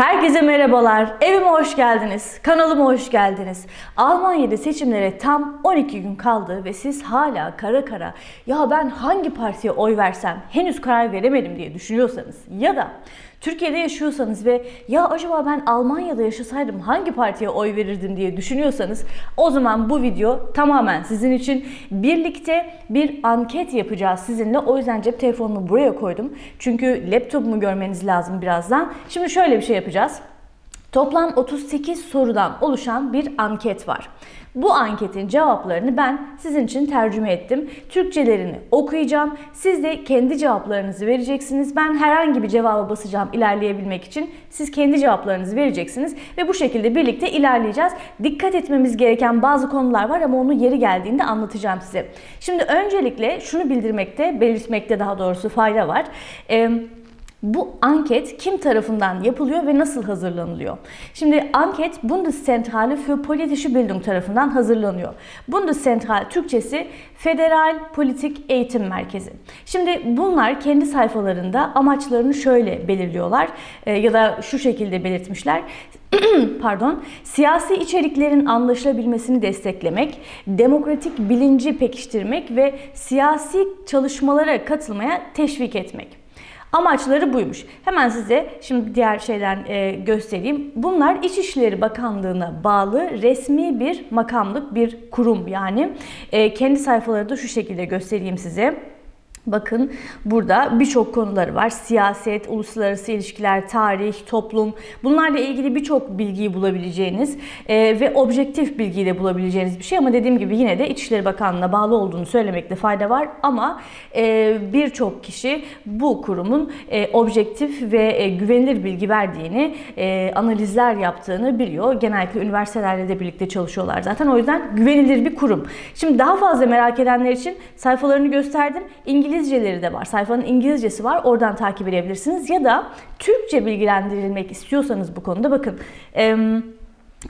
Herkese merhabalar. Evime hoş geldiniz. Kanalıma hoş geldiniz. Almanya'da seçimlere tam 12 gün kaldı ve siz hala kara kara ya ben hangi partiye oy versem henüz karar veremedim diye düşünüyorsanız ya da Türkiye'de yaşıyorsanız ve ya acaba ben Almanya'da yaşasaydım hangi partiye oy verirdim diye düşünüyorsanız o zaman bu video tamamen sizin için birlikte bir anket yapacağız sizinle. O yüzden cep telefonumu buraya koydum. Çünkü laptopumu görmeniz lazım birazdan. Şimdi şöyle bir şey yapacağız. Toplam 38 sorudan oluşan bir anket var. Bu anketin cevaplarını ben sizin için tercüme ettim. Türkçelerini okuyacağım. Siz de kendi cevaplarınızı vereceksiniz. Ben herhangi bir cevaba basacağım ilerleyebilmek için. Siz kendi cevaplarınızı vereceksiniz ve bu şekilde birlikte ilerleyeceğiz. Dikkat etmemiz gereken bazı konular var ama onu yeri geldiğinde anlatacağım size. Şimdi öncelikle şunu bildirmekte, belirtmekte daha doğrusu fayda var. Ee, bu anket kim tarafından yapılıyor ve nasıl hazırlanılıyor? Şimdi anket Bundeszentrale für Politische Bildung tarafından hazırlanıyor. Bundeszentral Türkçesi Federal Politik Eğitim Merkezi. Şimdi bunlar kendi sayfalarında amaçlarını şöyle belirliyorlar e, ya da şu şekilde belirtmişler. pardon, siyasi içeriklerin anlaşılabilmesini desteklemek, demokratik bilinci pekiştirmek ve siyasi çalışmalara katılmaya teşvik etmek. Amaçları buymuş. Hemen size şimdi diğer şeyler e, göstereyim. Bunlar İçişleri Bakanlığı'na bağlı resmi bir makamlık, bir kurum yani. E, kendi sayfaları da şu şekilde göstereyim size. Bakın burada birçok konuları var. Siyaset, uluslararası ilişkiler, tarih, toplum. Bunlarla ilgili birçok bilgiyi bulabileceğiniz e, ve objektif bilgiyi de bulabileceğiniz bir şey. Ama dediğim gibi yine de İçişleri Bakanlığı'na bağlı olduğunu söylemekte fayda var. Ama e, birçok kişi bu kurumun e, objektif ve e, güvenilir bilgi verdiğini, e, analizler yaptığını biliyor. Genellikle üniversitelerle de birlikte çalışıyorlar zaten. O yüzden güvenilir bir kurum. Şimdi daha fazla merak edenler için sayfalarını gösterdim. İngiliz İngilizceleri de var. Sayfanın İngilizcesi var. Oradan takip edebilirsiniz. Ya da Türkçe bilgilendirilmek istiyorsanız bu konuda bakın. Eee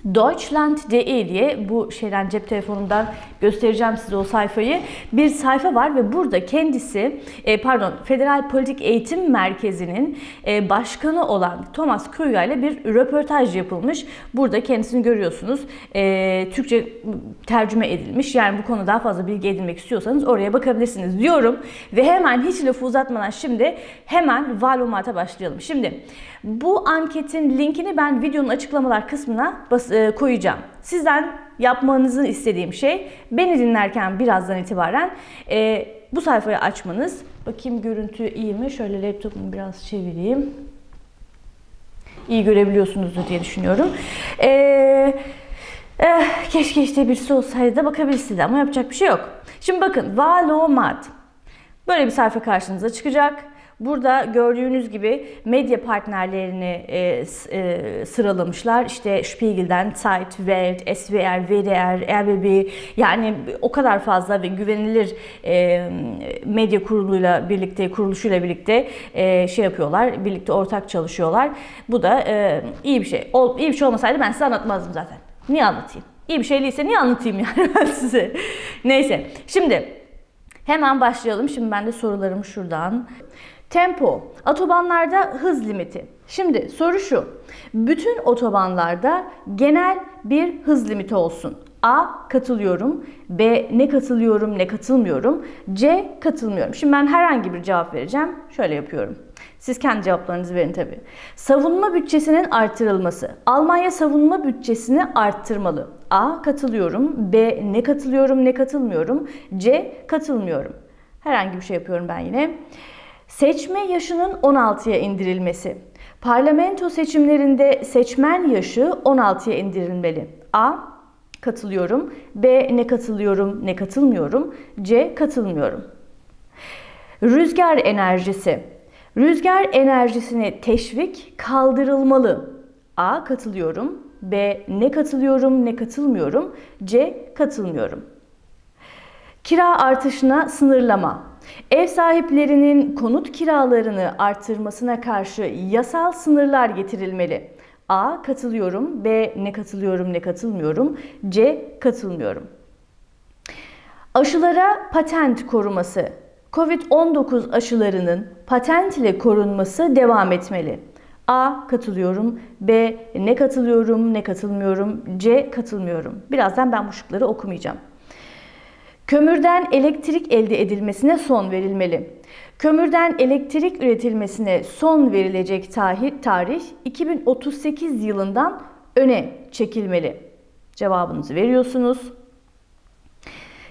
Deutschland.de diye bu şeyden cep telefonumdan göstereceğim size o sayfayı. Bir sayfa var ve burada kendisi e, pardon Federal Politik Eğitim Merkezi'nin e, başkanı olan Thomas Kruger ile bir röportaj yapılmış. Burada kendisini görüyorsunuz. E, Türkçe tercüme edilmiş. Yani bu konuda daha fazla bilgi edinmek istiyorsanız oraya bakabilirsiniz diyorum. Ve hemen hiç lafı uzatmadan şimdi hemen malumata başlayalım. Şimdi bu anketin linkini ben videonun açıklamalar kısmına bas, e, koyacağım. Sizden yapmanızı istediğim şey beni dinlerken birazdan itibaren e, bu sayfayı açmanız. Bakayım görüntü iyi mi? Şöyle laptopumu biraz çevireyim. İyi görebiliyorsunuzdur diye düşünüyorum. Eee Eh, keşke işte birisi olsaydı da bakabilirsiniz ama yapacak bir şey yok. Şimdi bakın Valomat. Böyle bir sayfa karşınıza çıkacak. Burada gördüğünüz gibi medya partnerlerini e, e, sıralamışlar. İşte Spiegel'den Zeit, Welt, SWR, WDR, RBB yani o kadar fazla ve güvenilir e, medya kuruluyla birlikte, kuruluşuyla birlikte e, şey yapıyorlar. Birlikte ortak çalışıyorlar. Bu da e, iyi bir şey. O, iyi bir şey olmasaydı ben size anlatmazdım zaten. Niye anlatayım? İyi bir şey değilse niye anlatayım yani ben size? Neyse. Şimdi hemen başlayalım. Şimdi ben de sorularımı şuradan. Tempo. Otobanlarda hız limiti. Şimdi soru şu. Bütün otobanlarda genel bir hız limiti olsun. A katılıyorum, B ne katılıyorum ne katılmıyorum, C katılmıyorum. Şimdi ben herhangi bir cevap vereceğim. Şöyle yapıyorum. Siz kendi cevaplarınızı verin tabii. Savunma bütçesinin artırılması. Almanya savunma bütçesini arttırmalı. A katılıyorum, B ne katılıyorum ne katılmıyorum, C katılmıyorum. Herhangi bir şey yapıyorum ben yine. Seçme yaşının 16'ya indirilmesi. Parlamento seçimlerinde seçmen yaşı 16'ya indirilmeli. A. Katılıyorum. B. Ne katılıyorum, ne katılmıyorum. C. Katılmıyorum. Rüzgar enerjisi. Rüzgar enerjisine teşvik kaldırılmalı. A. Katılıyorum. B. Ne katılıyorum, ne katılmıyorum. C. Katılmıyorum. Kira artışına sınırlama. Ev sahiplerinin konut kiralarını artırmasına karşı yasal sınırlar getirilmeli. A. Katılıyorum. B. Ne katılıyorum, ne katılmıyorum. C. Katılmıyorum. Aşılara patent koruması. Covid-19 aşılarının patent ile korunması devam etmeli. A. Katılıyorum. B. Ne katılıyorum, ne katılmıyorum. C. Katılmıyorum. Birazdan ben bu şıkları okumayacağım. Kömürden elektrik elde edilmesine son verilmeli. Kömürden elektrik üretilmesine son verilecek tarih, tarih 2038 yılından öne çekilmeli. Cevabınızı veriyorsunuz.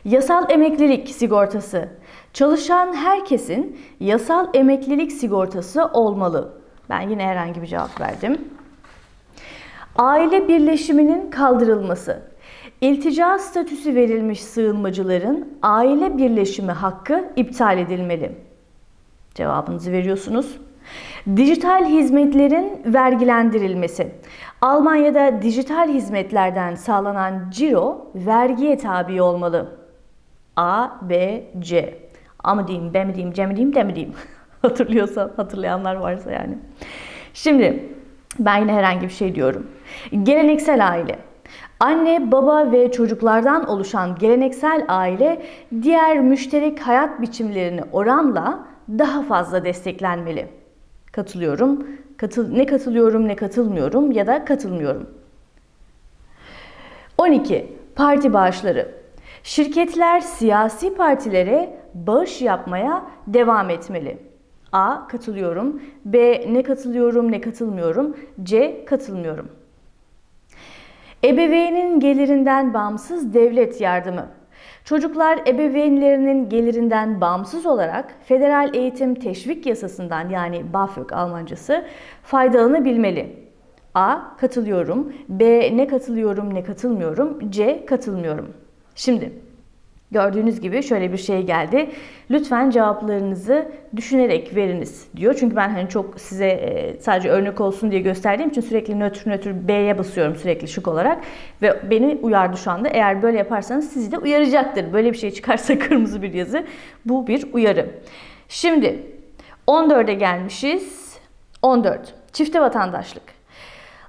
Yasal emeklilik sigortası. Çalışan herkesin yasal emeklilik sigortası olmalı. Ben yine herhangi bir cevap verdim. Aile birleşiminin kaldırılması. İltica statüsü verilmiş sığınmacıların aile birleşimi hakkı iptal edilmeli. Cevabınızı veriyorsunuz. Dijital hizmetlerin vergilendirilmesi. Almanya'da dijital hizmetlerden sağlanan ciro vergiye tabi olmalı. A, B, C. A mı diyeyim, B mi diyeyim, C mi diyeyim, D mi diyeyim? Hatırlıyorsan, hatırlayanlar varsa yani. Şimdi ben yine herhangi bir şey diyorum. Geleneksel aile. Anne, baba ve çocuklardan oluşan geleneksel aile diğer müşterek hayat biçimlerini oranla daha fazla desteklenmeli. Katılıyorum. Katıl ne katılıyorum ne katılmıyorum ya da katılmıyorum. 12. Parti bağışları. Şirketler siyasi partilere bağış yapmaya devam etmeli. A. Katılıyorum. B. Ne katılıyorum ne katılmıyorum. C. Katılmıyorum. Ebeveynin gelirinden bağımsız devlet yardımı. Çocuklar ebeveynlerinin gelirinden bağımsız olarak Federal Eğitim Teşvik Yasasından yani BAföG Almancası faydalanabilmeli. A. Katılıyorum. B. Ne katılıyorum ne katılmıyorum. C. Katılmıyorum. Şimdi Gördüğünüz gibi şöyle bir şey geldi. Lütfen cevaplarınızı düşünerek veriniz diyor. Çünkü ben hani çok size e, sadece örnek olsun diye gösterdiğim için sürekli nötr nötr B'ye basıyorum sürekli şık olarak. Ve beni uyardı şu anda. Eğer böyle yaparsanız sizi de uyaracaktır. Böyle bir şey çıkarsa kırmızı bir yazı. Bu bir uyarı. Şimdi 14'e gelmişiz. 14. Çifte vatandaşlık.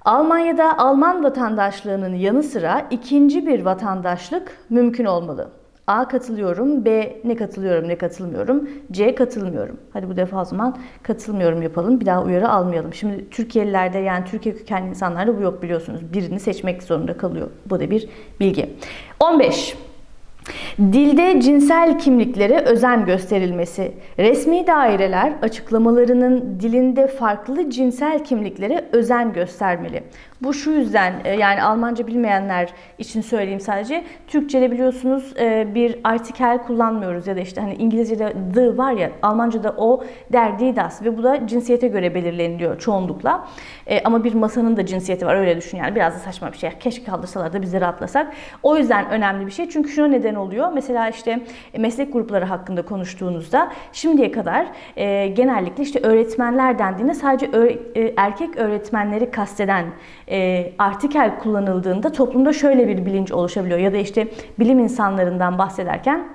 Almanya'da Alman vatandaşlığının yanı sıra ikinci bir vatandaşlık mümkün olmalı. A katılıyorum, B ne katılıyorum ne katılmıyorum, C katılmıyorum. Hadi bu defa o zaman katılmıyorum yapalım. Bir daha uyarı almayalım. Şimdi Türkiye'lilerde yani Türkiye kökenli insanlarda bu yok biliyorsunuz. Birini seçmek zorunda kalıyor. Bu da bir bilgi. 15. Dilde cinsel kimliklere özen gösterilmesi. Resmi daireler açıklamalarının dilinde farklı cinsel kimliklere özen göstermeli. Bu şu yüzden e, yani Almanca bilmeyenler için söyleyeyim sadece. Türkçe'de biliyorsunuz e, bir artikel kullanmıyoruz ya da işte hani İngilizce'de the var ya Almanca'da o der die das ve bu da cinsiyete göre belirleniliyor çoğunlukla. E, ama bir masanın da cinsiyeti var öyle düşün yani biraz da saçma bir şey. Keşke kaldırsalar da biz de rahatlasak. O yüzden önemli bir şey çünkü şuna neden oluyor. Mesela işte meslek grupları hakkında konuştuğunuzda şimdiye kadar genellikle işte öğretmenler dendiğinde sadece erkek öğretmenleri kasteden e, artikel kullanıldığında toplumda şöyle bir bilinç oluşabiliyor. Ya da işte bilim insanlarından bahsederken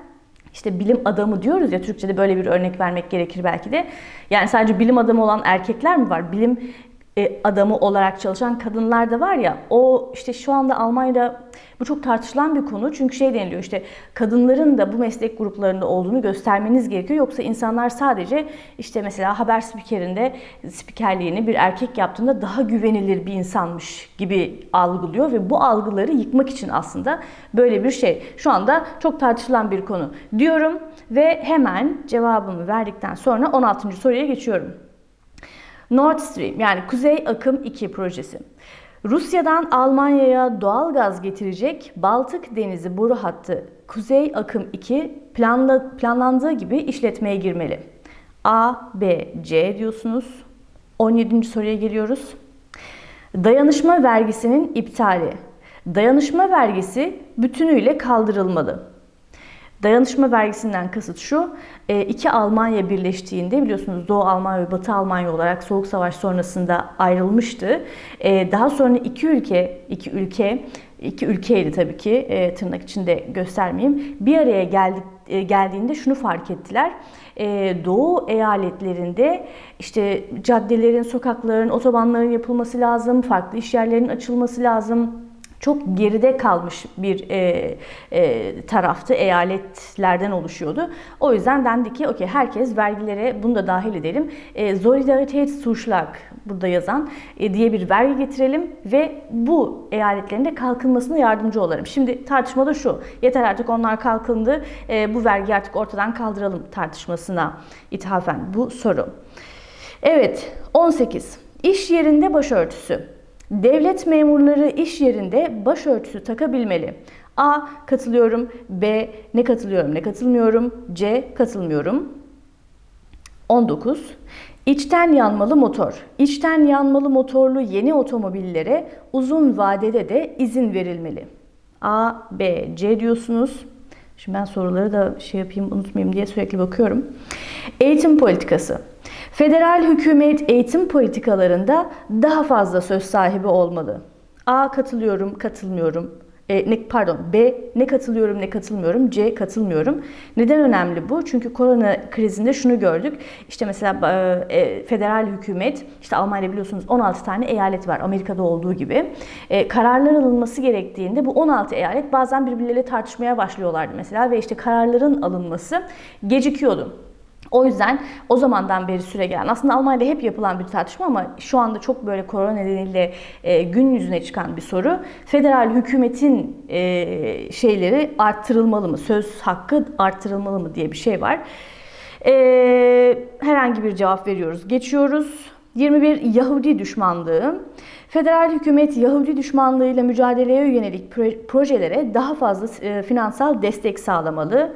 işte bilim adamı diyoruz ya Türkçe'de böyle bir örnek vermek gerekir belki de. Yani sadece bilim adamı olan erkekler mi var? Bilim e, adamı olarak çalışan kadınlar da var ya o işte şu anda Almanya'da bu çok tartışılan bir konu çünkü şey deniliyor işte kadınların da bu meslek gruplarında olduğunu göstermeniz gerekiyor yoksa insanlar sadece işte mesela haber spikerinde spikerliğini bir erkek yaptığında daha güvenilir bir insanmış gibi algılıyor ve bu algıları yıkmak için aslında böyle bir şey. Şu anda çok tartışılan bir konu diyorum ve hemen cevabımı verdikten sonra 16. soruya geçiyorum. Nord Stream yani Kuzey Akım 2 projesi. Rusya'dan Almanya'ya doğal gaz getirecek Baltık Denizi boru hattı Kuzey Akım 2 planla, planlandığı gibi işletmeye girmeli. A, B, C diyorsunuz. 17. soruya geliyoruz. Dayanışma vergisinin iptali. Dayanışma vergisi bütünüyle kaldırılmalı. Dayanışma vergisinden kasıt şu, e, iki Almanya birleştiğinde biliyorsunuz Doğu Almanya ve Batı Almanya olarak Soğuk Savaş sonrasında ayrılmıştı. E, daha sonra iki ülke, iki ülke, iki ülkeydi tabii ki e, tırnak içinde göstermeyeyim. Bir araya geldik geldiğinde şunu fark ettiler. Doğu eyaletlerinde işte caddelerin, sokakların, otobanların yapılması lazım, farklı iş yerlerinin açılması lazım çok geride kalmış bir e, e, taraftı, eyaletlerden oluşuyordu. O yüzden dendi ki okey herkes vergilere bunu da dahil edelim. E, Solidaritetszuschlag burada yazan e, diye bir vergi getirelim ve bu eyaletlerin de kalkınmasına yardımcı olalım. Şimdi tartışma da şu, yeter artık onlar kalkındı, e, bu vergi artık ortadan kaldıralım tartışmasına ithafen bu soru. Evet, 18. İş yerinde başörtüsü. Devlet memurları iş yerinde başörtüsü takabilmeli. A. Katılıyorum. B. Ne katılıyorum ne katılmıyorum. C. Katılmıyorum. 19. İçten yanmalı motor. İçten yanmalı motorlu yeni otomobillere uzun vadede de izin verilmeli. A, B, C diyorsunuz. Şimdi ben soruları da şey yapayım unutmayayım diye sürekli bakıyorum. Eğitim politikası. Federal hükümet eğitim politikalarında daha fazla söz sahibi olmalı. A katılıyorum, katılmıyorum. E, ne, pardon B ne katılıyorum ne katılmıyorum C katılmıyorum. Neden önemli bu? Çünkü korona krizinde şunu gördük. İşte mesela e, federal hükümet işte Almanya'da biliyorsunuz 16 tane eyalet var Amerika'da olduğu gibi. E, kararlar alınması gerektiğinde bu 16 eyalet bazen birbirleriyle tartışmaya başlıyorlardı mesela ve işte kararların alınması gecikiyordu. O yüzden o zamandan beri süre gelen aslında Almanya'da hep yapılan bir tartışma ama şu anda çok böyle korona nedeniyle e, gün yüzüne çıkan bir soru. Federal hükümetin e, şeyleri arttırılmalı mı? Söz hakkı arttırılmalı mı diye bir şey var. E, herhangi bir cevap veriyoruz. Geçiyoruz. 21 Yahudi düşmanlığı. Federal hükümet Yahudi düşmanlığıyla mücadeleye yönelik projelere daha fazla e, finansal destek sağlamalı.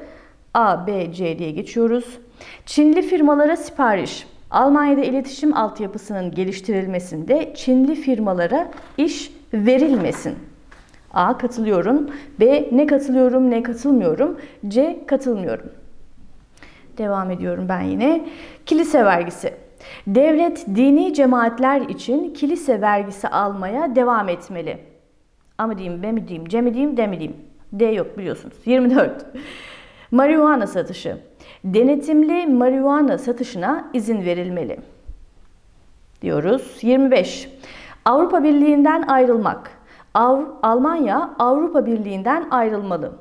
A, B, C diye geçiyoruz. Çinli firmalara sipariş. Almanya'da iletişim altyapısının geliştirilmesinde Çinli firmalara iş verilmesin. A. Katılıyorum. B. Ne katılıyorum ne katılmıyorum. C. Katılmıyorum. Devam ediyorum ben yine. Kilise vergisi. Devlet dini cemaatler için kilise vergisi almaya devam etmeli. A mı diyeyim, B mi diyeyim, C mi diyeyim, D mi diyeyim? D yok biliyorsunuz. 24. Marihuana satışı. Denetimli marihuana satışına izin verilmeli. Diyoruz. 25. Avrupa Birliği'nden ayrılmak. Av Almanya Avrupa Birliği'nden ayrılmalı.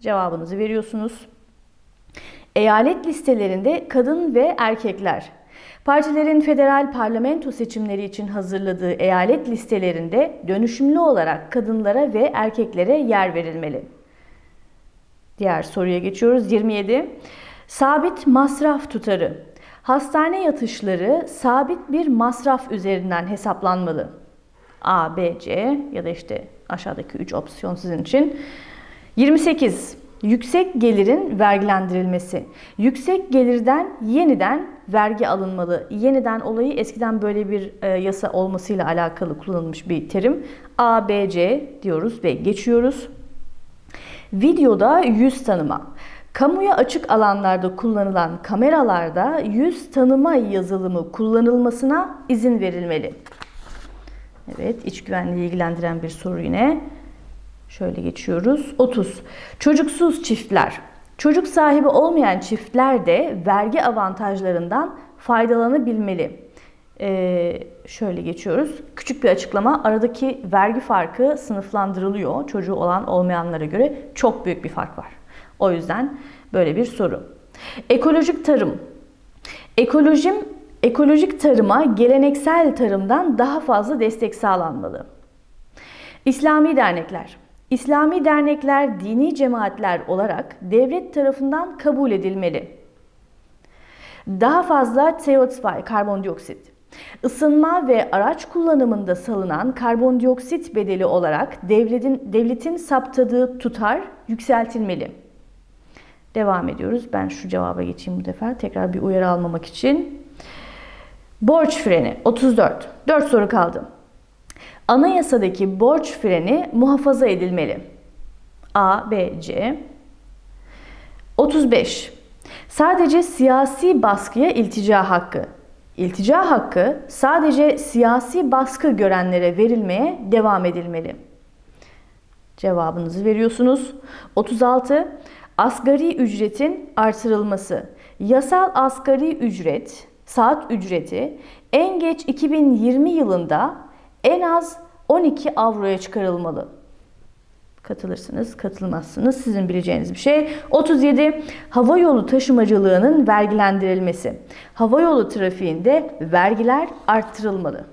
Cevabınızı veriyorsunuz. Eyalet listelerinde kadın ve erkekler. Partilerin federal parlamento seçimleri için hazırladığı eyalet listelerinde dönüşümlü olarak kadınlara ve erkeklere yer verilmeli. Diğer soruya geçiyoruz. 27. Sabit masraf tutarı. Hastane yatışları sabit bir masraf üzerinden hesaplanmalı. A, B, C ya da işte aşağıdaki 3 opsiyon sizin için. 28. Yüksek gelirin vergilendirilmesi. Yüksek gelirden yeniden vergi alınmalı. Yeniden olayı eskiden böyle bir e, yasa olmasıyla alakalı kullanılmış bir terim. A, B, C diyoruz ve geçiyoruz. Videoda yüz tanıma. Kamuya açık alanlarda kullanılan kameralarda yüz tanıma yazılımı kullanılmasına izin verilmeli. Evet, iç güvenliği ilgilendiren bir soru yine. Şöyle geçiyoruz. 30. Çocuksuz çiftler. Çocuk sahibi olmayan çiftler de vergi avantajlarından faydalanabilmeli. Ee, şöyle geçiyoruz. Küçük bir açıklama. Aradaki vergi farkı sınıflandırılıyor. Çocuğu olan olmayanlara göre çok büyük bir fark var. O yüzden böyle bir soru. Ekolojik tarım. Ekolojim ekolojik tarıma geleneksel tarımdan daha fazla destek sağlanmalı. İslami dernekler. İslami dernekler dini cemaatler olarak devlet tarafından kabul edilmeli. Daha fazla CO2 karbondioksit. Isınma ve araç kullanımında salınan karbondioksit bedeli olarak devletin devletin saptadığı tutar yükseltilmeli. Devam ediyoruz. Ben şu cevaba geçeyim bu defa. Tekrar bir uyarı almamak için. Borç freni 34. 4 soru kaldı. Anayasadaki borç freni muhafaza edilmeli. A, B, C. 35. Sadece siyasi baskıya iltica hakkı. İltica hakkı sadece siyasi baskı görenlere verilmeye devam edilmeli. Cevabınızı veriyorsunuz. 36. Asgari ücretin artırılması. Yasal asgari ücret, saat ücreti en geç 2020 yılında en az 12 avroya çıkarılmalı. Katılırsınız, katılmazsınız. Sizin bileceğiniz bir şey. 37. Hava yolu taşımacılığının vergilendirilmesi. Hava yolu trafiğinde vergiler arttırılmalı.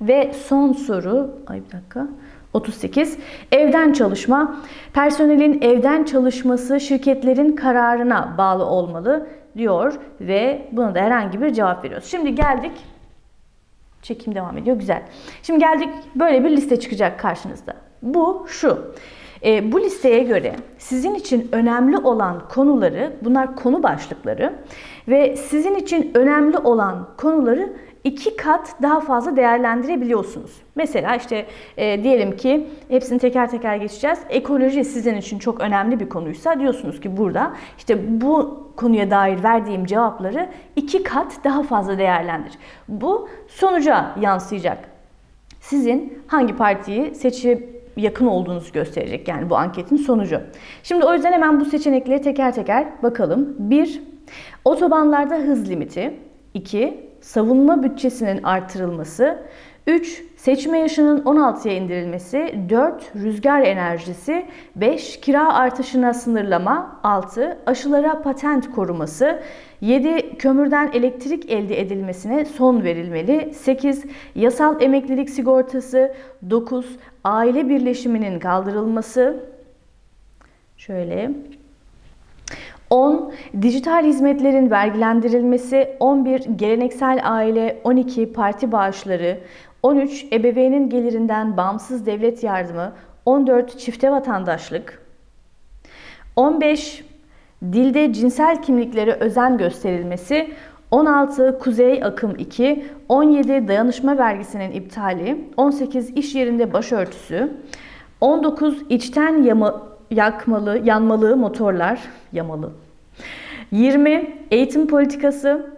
Ve son soru, ay bir dakika. 38. Evden çalışma. Personelin evden çalışması şirketlerin kararına bağlı olmalı diyor ve buna da herhangi bir cevap veriyoruz. Şimdi geldik. Çekim devam ediyor. Güzel. Şimdi geldik böyle bir liste çıkacak karşınızda. Bu şu. E, bu listeye göre sizin için önemli olan konuları, bunlar konu başlıkları ve sizin için önemli olan konuları iki kat daha fazla değerlendirebiliyorsunuz. Mesela işte e, diyelim ki hepsini teker teker geçeceğiz. Ekoloji sizin için çok önemli bir konuysa diyorsunuz ki burada işte bu konuya dair verdiğim cevapları iki kat daha fazla değerlendir. Bu sonuca yansıyacak. Sizin hangi partiyi seçip yakın olduğunuzu gösterecek yani bu anketin sonucu. Şimdi o yüzden hemen bu seçenekleri teker teker bakalım. 1. Otobanlarda hız limiti. 2 savunma bütçesinin artırılması, 3. Seçme yaşının 16'ya indirilmesi, 4. Rüzgar enerjisi, 5. Kira artışına sınırlama, 6. Aşılara patent koruması, 7. Kömürden elektrik elde edilmesine son verilmeli, 8. Yasal emeklilik sigortası, 9. Aile birleşiminin kaldırılması, şöyle 10. Dijital hizmetlerin vergilendirilmesi, 11. Geleneksel aile, 12. Parti bağışları, 13. Ebeveynin gelirinden bağımsız devlet yardımı, 14. Çifte vatandaşlık, 15. Dilde cinsel kimliklere özen gösterilmesi, 16 Kuzey Akım 2, 17 Dayanışma vergisinin iptali, 18 iş yerinde başörtüsü, 19 içten yama, yakmalı, yanmalı motorlar, yamalı. 20 eğitim politikası,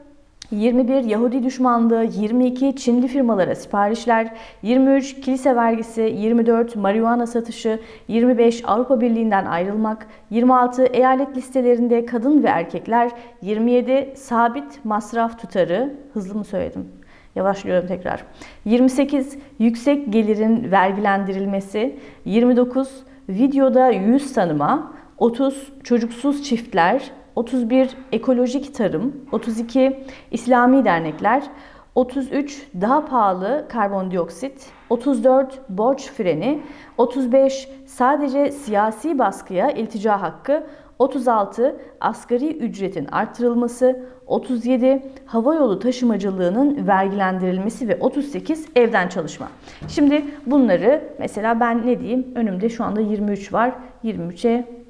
21 Yahudi düşmanlığı, 22 Çinli firmalara siparişler, 23 kilise vergisi, 24 marihuana satışı, 25 Avrupa Birliği'nden ayrılmak, 26 eyalet listelerinde kadın ve erkekler, 27 sabit masraf tutarı, hızlı mı söyledim? Yavaşlıyorum tekrar. 28 yüksek gelirin vergilendirilmesi, 29 videoda yüz tanıma, 30 çocuksuz çiftler, 31 ekolojik tarım, 32 İslami dernekler, 33 daha pahalı karbondioksit, 34 borç freni, 35 sadece siyasi baskıya iltica hakkı, 36 asgari ücretin artırılması, 37 havayolu taşımacılığının vergilendirilmesi ve 38 evden çalışma. Şimdi bunları mesela ben ne diyeyim? Önümde şu anda 23 var. 23'e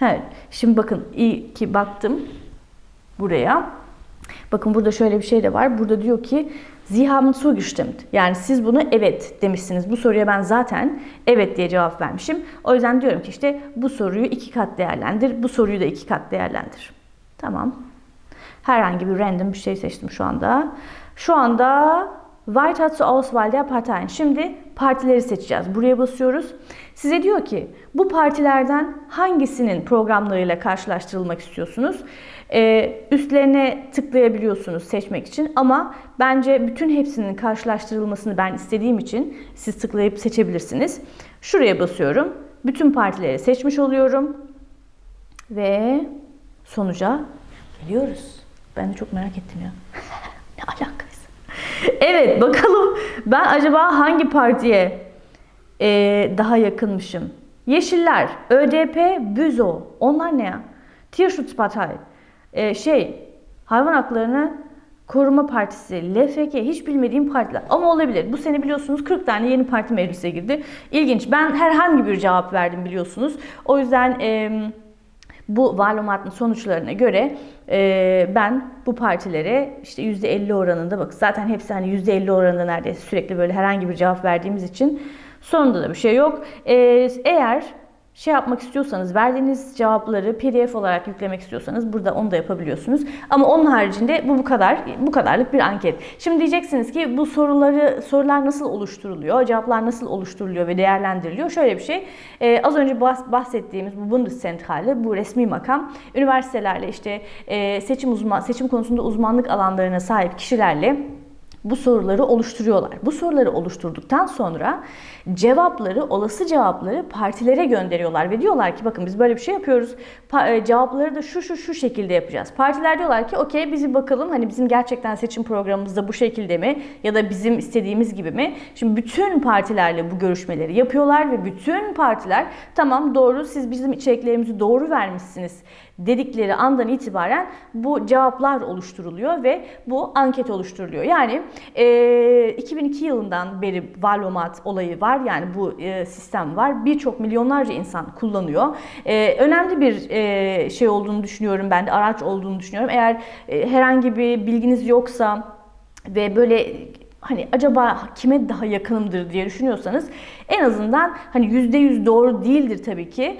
Evet. Şimdi bakın iyi ki baktım buraya. Bakın burada şöyle bir şey de var. Burada diyor ki Sie haben zugestimmt. Yani siz bunu evet demişsiniz. Bu soruya ben zaten evet diye cevap vermişim. O yüzden diyorum ki işte bu soruyu iki kat değerlendir. Bu soruyu da iki kat değerlendir. Tamam. Herhangi bir random bir şey seçtim şu anda. Şu anda Weiter zur Auswahl der Parteien. Şimdi partileri seçeceğiz. Buraya basıyoruz. Size diyor ki bu partilerden hangisinin programlarıyla karşılaştırılmak istiyorsunuz? Ee, üstlerine tıklayabiliyorsunuz seçmek için ama bence bütün hepsinin karşılaştırılmasını ben istediğim için siz tıklayıp seçebilirsiniz. Şuraya basıyorum. Bütün partileri seçmiş oluyorum. Ve sonuca geliyoruz. Ben de çok merak ettim ya. ne alakası? evet bakalım ben acaba hangi partiye e, daha yakınmışım? Yeşiller, ÖDP, BÜZO. Onlar ne ya? Tierschutzpartei. E, şey, hayvan haklarını Koruma Partisi, LFK hiç bilmediğim partiler ama olabilir. Bu sene biliyorsunuz 40 tane yeni parti meclise girdi. İlginç. Ben herhangi bir cevap verdim biliyorsunuz. O yüzden e, bu valumatın sonuçlarına göre e, ben bu partilere işte %50 oranında bak zaten hepsi hani %50 oranında neredeyse sürekli böyle herhangi bir cevap verdiğimiz için sonunda da bir şey yok. E, eğer şey yapmak istiyorsanız, verdiğiniz cevapları PDF olarak yüklemek istiyorsanız burada onu da yapabiliyorsunuz. Ama onun haricinde bu bu kadar, bu kadarlık bir anket. Şimdi diyeceksiniz ki bu soruları sorular nasıl oluşturuluyor, cevaplar nasıl oluşturuluyor ve değerlendiriliyor? Şöyle bir şey, ee, az önce bahsettiğimiz bu Bundeszentrale, bu resmi makam, üniversitelerle işte e, seçim uzman, seçim konusunda uzmanlık alanlarına sahip kişilerle bu soruları oluşturuyorlar. Bu soruları oluşturduktan sonra cevapları, olası cevapları partilere gönderiyorlar ve diyorlar ki bakın biz böyle bir şey yapıyoruz. Pa- e, cevapları da şu şu şu şekilde yapacağız. Partiler diyorlar ki okey biz bir bakalım hani bizim gerçekten seçim programımızda bu şekilde mi ya da bizim istediğimiz gibi mi? Şimdi bütün partilerle bu görüşmeleri yapıyorlar ve bütün partiler tamam doğru siz bizim içeriklerimizi doğru vermişsiniz dedikleri andan itibaren bu cevaplar oluşturuluyor ve bu anket oluşturuluyor. Yani e, 2002 yılından beri Valomat olayı var. Yani bu e, sistem var. Birçok milyonlarca insan kullanıyor. E, önemli bir e, şey olduğunu düşünüyorum ben de araç olduğunu düşünüyorum. Eğer e, herhangi bir bilginiz yoksa ve böyle hani acaba kime daha yakınımdır diye düşünüyorsanız en azından hani yüzde yüz doğru değildir tabii ki.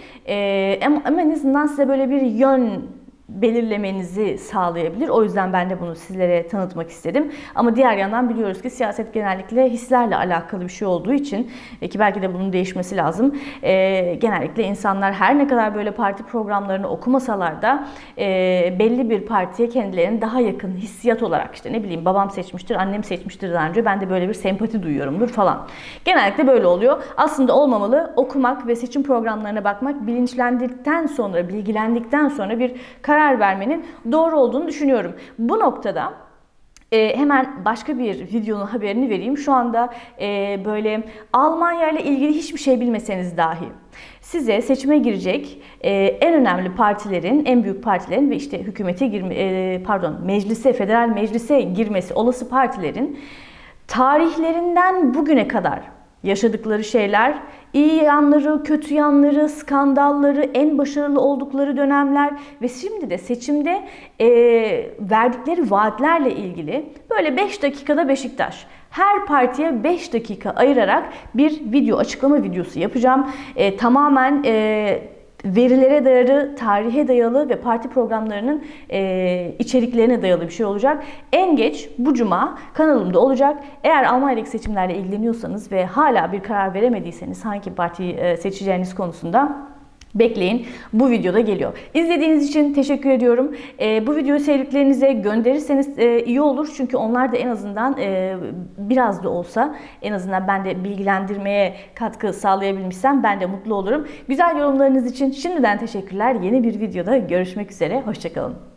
Ama, ama en azından size böyle bir yön belirlemenizi sağlayabilir. O yüzden ben de bunu sizlere tanıtmak istedim. Ama diğer yandan biliyoruz ki siyaset genellikle hislerle alakalı bir şey olduğu için e, ki belki de bunun değişmesi lazım. E, genellikle insanlar her ne kadar böyle parti programlarını okumasalar da e, belli bir partiye kendilerini daha yakın hissiyat olarak işte ne bileyim babam seçmiştir, annem seçmiştir daha önce ben de böyle bir sempati duyuyorumdur falan. Genellikle böyle oluyor. Aslında olmamalı. Okumak ve seçim programlarına bakmak bilinçlendikten sonra, bilgilendikten sonra bir karar vermenin doğru olduğunu düşünüyorum. Bu noktada e, hemen başka bir videonun haberini vereyim. Şu anda e, böyle Almanya ile ilgili hiçbir şey bilmeseniz dahi size seçime girecek e, en önemli partilerin, en büyük partilerin ve işte hükümete girme, e, pardon meclise, federal meclise girmesi olası partilerin tarihlerinden bugüne kadar yaşadıkları şeyler, iyi yanları, kötü yanları, skandalları, en başarılı oldukları dönemler ve şimdi de seçimde e, verdikleri vaatlerle ilgili böyle 5 dakikada Beşiktaş. Her partiye 5 dakika ayırarak bir video, açıklama videosu yapacağım. E, tamamen e, verilere dayalı, tarihe dayalı ve parti programlarının e, içeriklerine dayalı bir şey olacak. En geç bu cuma kanalımda olacak. Eğer Almanya'daki seçimlerle ilgileniyorsanız ve hala bir karar veremediyseniz hangi partiyi e, seçeceğiniz konusunda Bekleyin. Bu videoda geliyor. İzlediğiniz için teşekkür ediyorum. E, bu videoyu sevdiklerinize gönderirseniz e, iyi olur. Çünkü onlar da en azından e, biraz da olsa en azından ben de bilgilendirmeye katkı sağlayabilmişsem ben de mutlu olurum. Güzel yorumlarınız için şimdiden teşekkürler. Yeni bir videoda görüşmek üzere. Hoşçakalın.